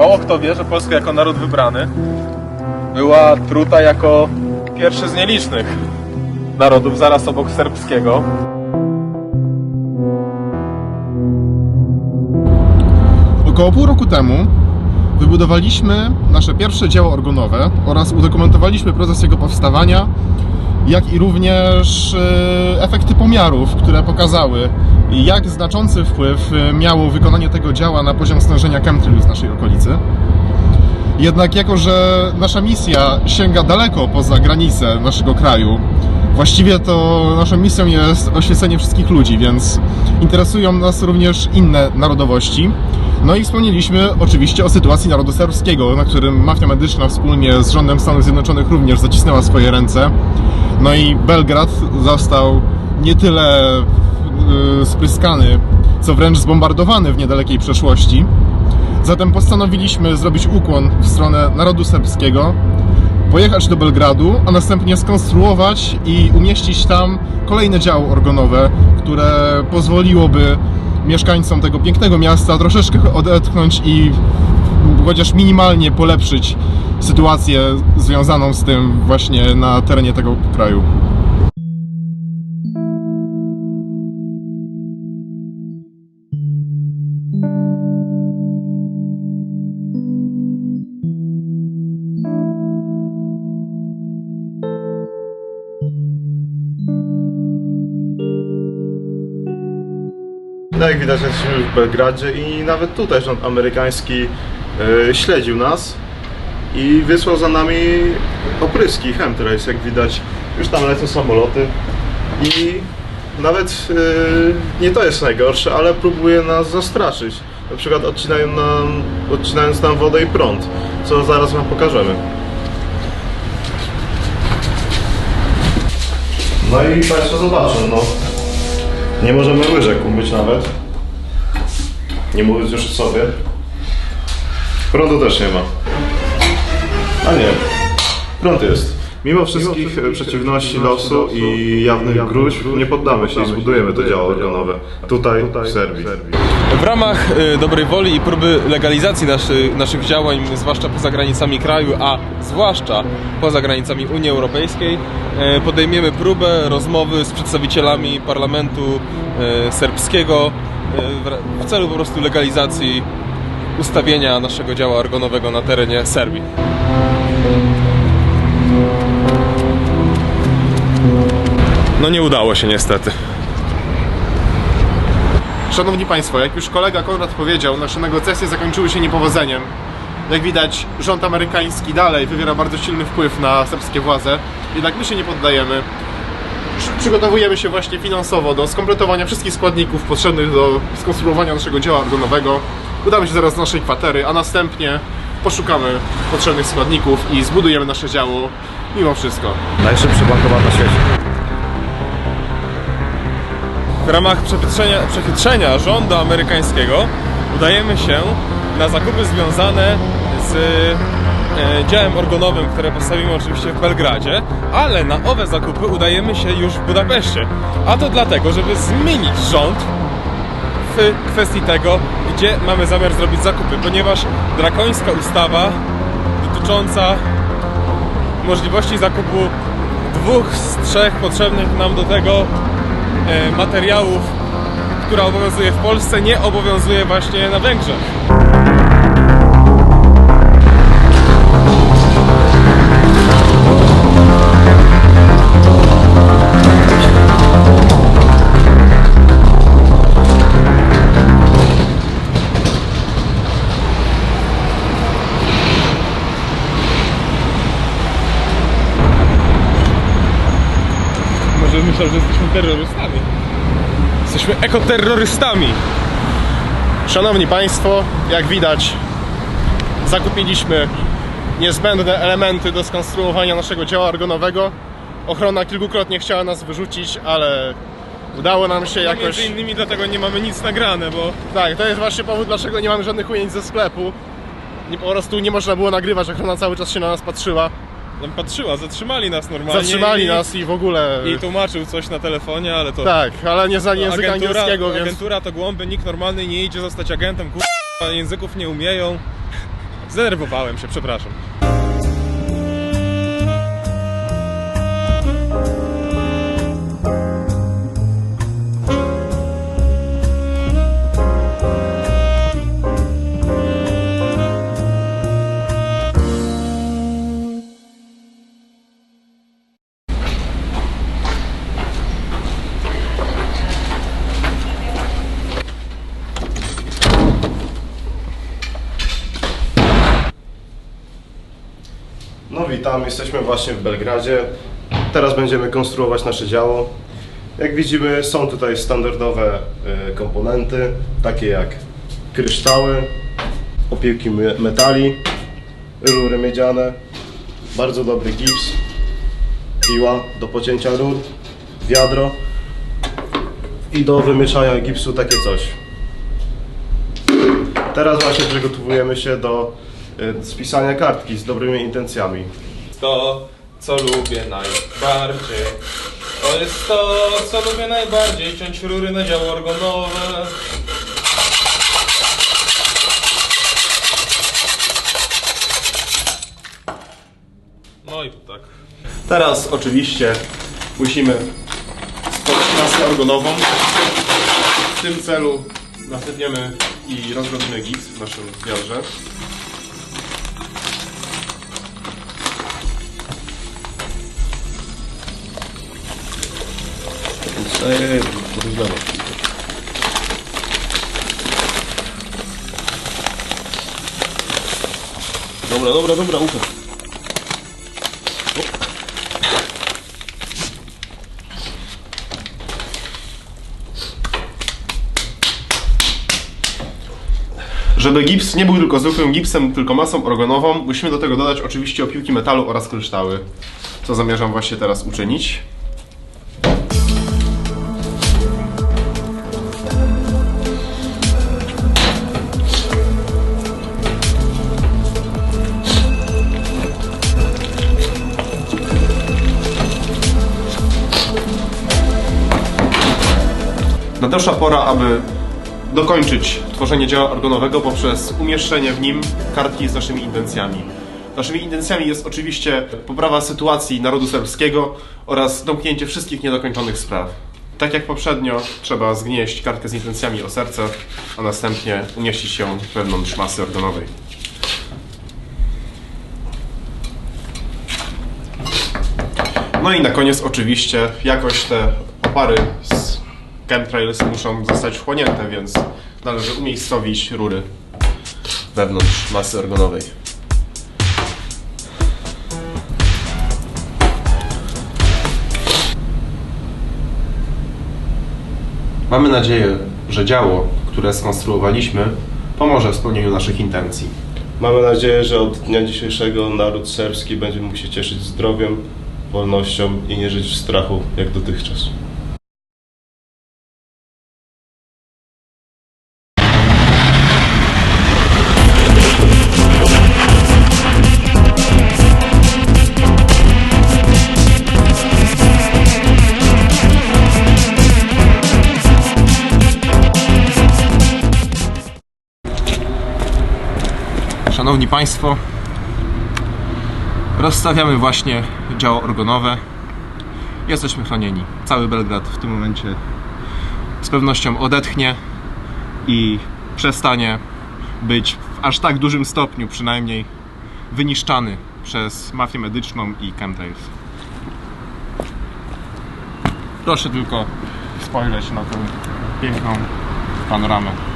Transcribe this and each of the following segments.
Mało kto wie, że Polska jako naród wybrany była truta jako pierwszy z nielicznych narodów zaraz obok serbskiego. Około pół roku temu wybudowaliśmy nasze pierwsze dzieło organowe oraz udokumentowaliśmy proces jego powstawania, jak i również e, efekty pomiarów, które pokazały, jak znaczący wpływ e, miało wykonanie tego dzieła na poziom stężenia chemtrails w naszej okolicy. Jednak jako, że nasza misja sięga daleko poza granice naszego kraju, właściwie to naszą misją jest oświecenie wszystkich ludzi, więc interesują nas również inne narodowości. No i wspomnieliśmy oczywiście o sytuacji narodu serbskiego, na którym mafia medyczna wspólnie z rządem Stanów Zjednoczonych również zacisnęła swoje ręce. No i Belgrad został nie tyle spryskany, co wręcz zbombardowany w niedalekiej przeszłości. Zatem postanowiliśmy zrobić ukłon w stronę narodu serbskiego, pojechać do Belgradu, a następnie skonstruować i umieścić tam kolejne działo organowe, które pozwoliłoby mieszkańcom tego pięknego miasta troszeczkę odetchnąć i chociaż minimalnie polepszyć sytuację związaną z tym właśnie na terenie tego kraju. No jak widać jesteśmy w Belgradzie i nawet tutaj rząd amerykański e, śledził nas i wysłał za nami opryski chemtrails, jak widać już tam lecą samoloty i nawet e, nie to jest najgorsze, ale próbuje nas zastraszyć. Na przykład odcinają nam, odcinając nam wodę i prąd, co zaraz wam pokażemy. No i Państwo zobaczą, no. Nie możemy łyżek umyć nawet. Nie mówiąc już o sobie. Prądu też nie ma. A nie. Prąd jest. Mimo wszystkich e, przeciwności losu i jawnych gruźb nie poddamy się i zbudujemy to działo organowe. Tutaj, w Serbii. W ramach y, dobrej woli i próby legalizacji naszy, naszych działań, zwłaszcza poza granicami kraju, a zwłaszcza poza granicami Unii Europejskiej, y, podejmiemy próbę rozmowy z przedstawicielami parlamentu y, serbskiego y, w, w celu po prostu legalizacji ustawienia naszego działa organowego na terenie Serbii. No nie udało się niestety. Szanowni Państwo, jak już kolega Konrad powiedział, nasze negocjacje zakończyły się niepowodzeniem. Jak widać, rząd amerykański dalej wywiera bardzo silny wpływ na serbskie władze, jednak my się nie poddajemy. Przy- Przygotowujemy się właśnie finansowo do skompletowania wszystkich składników potrzebnych do skonstruowania naszego dzieła organowego. Udamy się zaraz do naszej kwatery, a następnie poszukamy potrzebnych składników i zbudujemy nasze działo mimo wszystko. Najszybszy bankomat na świecie. W ramach przechytrzenia, przechytrzenia rządu amerykańskiego udajemy się na zakupy związane z e, działem organowym, które postawimy oczywiście w Belgradzie, ale na owe zakupy udajemy się już w Budapeszcie. A to dlatego, żeby zmienić rząd w kwestii tego, gdzie mamy zamiar zrobić zakupy, ponieważ drakońska ustawa dotycząca możliwości zakupu dwóch z trzech potrzebnych nam do tego materiałów, która obowiązuje w Polsce, nie obowiązuje właśnie na Węgrzech. Może myślał, że jesteśmy terrorystami. Jesteśmy ekoterrorystami. Szanowni Państwo, jak widać, zakupiliśmy niezbędne elementy do skonstruowania naszego dzieła organowego. Ochrona kilkukrotnie chciała nas wyrzucić, ale udało nam się jakoś. Między innymi dlatego nie mamy nic nagrane, bo Tak, to jest właśnie powód, dlaczego nie mamy żadnych ujęć ze sklepu. Nie, po prostu nie można było nagrywać, ochrona cały czas się na nas patrzyła. Tam patrzyła, zatrzymali nas normalnie. Zatrzymali i, nas i w ogóle. I tłumaczył coś na telefonie, ale to... Tak, ale nie za języka angielskiego, więc. agentura to głąby, nikt normalny nie idzie zostać agentem, kurwa, języków nie umieją. Zdenerwowałem się, przepraszam. Witam, jesteśmy właśnie w Belgradzie. Teraz będziemy konstruować nasze działo. Jak widzimy są tutaj standardowe e, komponenty, takie jak kryształy, opiłki me- metali, rury miedziane, bardzo dobry gips, piła do pocięcia rur, wiadro i do wymieszania gipsu takie coś. Teraz właśnie przygotowujemy się do e, spisania kartki z dobrymi intencjami. To, co lubię najbardziej. To jest to, co lubię najbardziej. Ciąć rury na działo organowe. No i tak. Teraz oczywiście musimy stworzyć masę organową. W tym celu nasypiemy i rozrobimy gips w naszym wiadrze. Dobra, dobra, dobra, ucho. Żeby gips nie był tylko zwykłym gipsem, tylko masą organową, musimy do tego dodać oczywiście opiłki metalu oraz kryształy. Co zamierzam właśnie teraz uczynić. Nadeszła pora, aby dokończyć tworzenie dzieła organowego poprzez umieszczenie w nim kartki z naszymi intencjami. Naszymi intencjami jest oczywiście poprawa sytuacji narodu serbskiego oraz domknięcie wszystkich niedokończonych spraw. Tak jak poprzednio, trzeba zgnieść kartkę z intencjami o serce, a następnie umieścić ją wewnątrz masy organowej. No i na koniec oczywiście jakoś te opary z chemtrails muszą zostać wchłonięte, więc należy umiejscowić rury wewnątrz masy organowej. Mamy nadzieję, że działo, które skonstruowaliśmy, pomoże w spełnieniu naszych intencji. Mamy nadzieję, że od dnia dzisiejszego naród serbski będzie mógł się cieszyć zdrowiem, wolnością i nie żyć w strachu jak dotychczas. Szanowni Państwo, rozstawiamy właśnie działo organowe. Jesteśmy chronieni. Cały Belgrad w tym momencie z pewnością odetchnie i przestanie być w aż tak dużym stopniu przynajmniej wyniszczany przez mafię medyczną i chemtrails. Proszę tylko spojrzeć na tę piękną panoramę.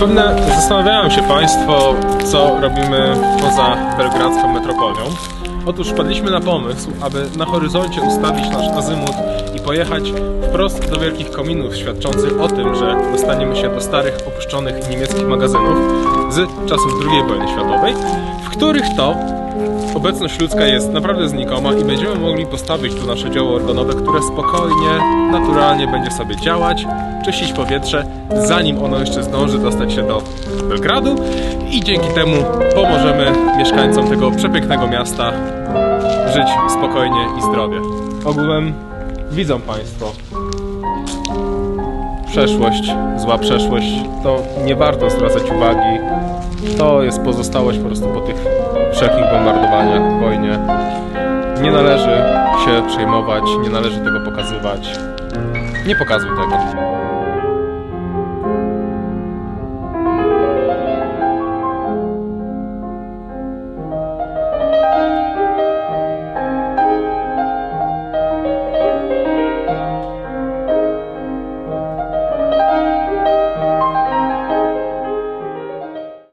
Zapewne zastanawiają się Państwo, co robimy poza belgradzką metropolią. Otóż wpadliśmy na pomysł, aby na horyzoncie ustawić nasz azymut i pojechać wprost do wielkich kominów, świadczących o tym, że dostaniemy się do starych, opuszczonych niemieckich magazynów z czasów II wojny światowej, w których to obecność ludzka jest naprawdę znikoma i będziemy mogli postawić tu nasze działo organowe, które spokojnie, naturalnie będzie sobie działać, czyścić powietrze, zanim ono jeszcze zdąży dostać się do Belgradu i dzięki temu pomożemy mieszkańcom tego przepięknego miasta żyć spokojnie i zdrowie. Ogółem widzą Państwo przeszłość, zła przeszłość, to nie warto zwracać uwagi. To jest pozostałość po prostu po tych wszelkich bombardowaniach, wojnie. Nie należy się przejmować, nie należy tego pokazywać. Nie pokazuj tego.